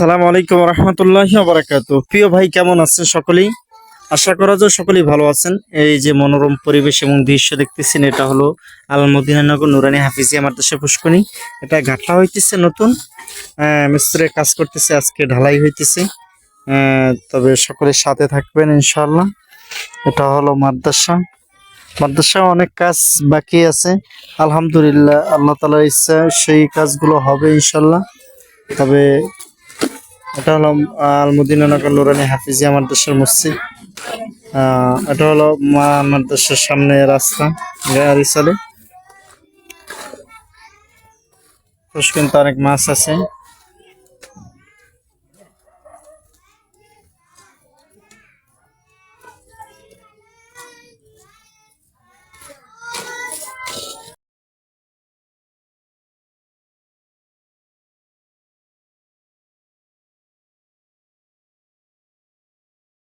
আসসালামু আলাইকুম রহমতুল্লাহ বারাকাত। প্রিয় ভাই, কেমন আছেন সকলেই? আশা করা যায় সকলেই ভালো আছেন। এই যে মনোরম পরিবেশ এবং দৃশ্য দেখতেছেন, এটা হলো আল মদিনানগর নুরানি হাফিজিয়া মাদ্রাসা পুষ্কনি এটা ঘাটলা হইতেছে নতুন। মিস্ত্রি কাজ করতেছে, আজকে ঢালাই হইতেছে। তবে সকলের সাথে থাকবেন ইনশাল্লাহ এটা হলো মাদ্রাসা। মাদ্রাসা অনেক কাজ বাকি আছে। আলহামদুলিল্লাহ, আল্লাহ তালার ইচ্ছা, সেই কাজগুলো হবে ইনশাল্লাহ তবে এটা হলো আলমদিনা নগর নুরানি হাফিজিয়া মাদ্রাসার মসজিদ। এটা হলো মা মাদ্রাসার সামনে রাস্তা গাড়ি চলে কিন্তু অনেক মাছ আছে।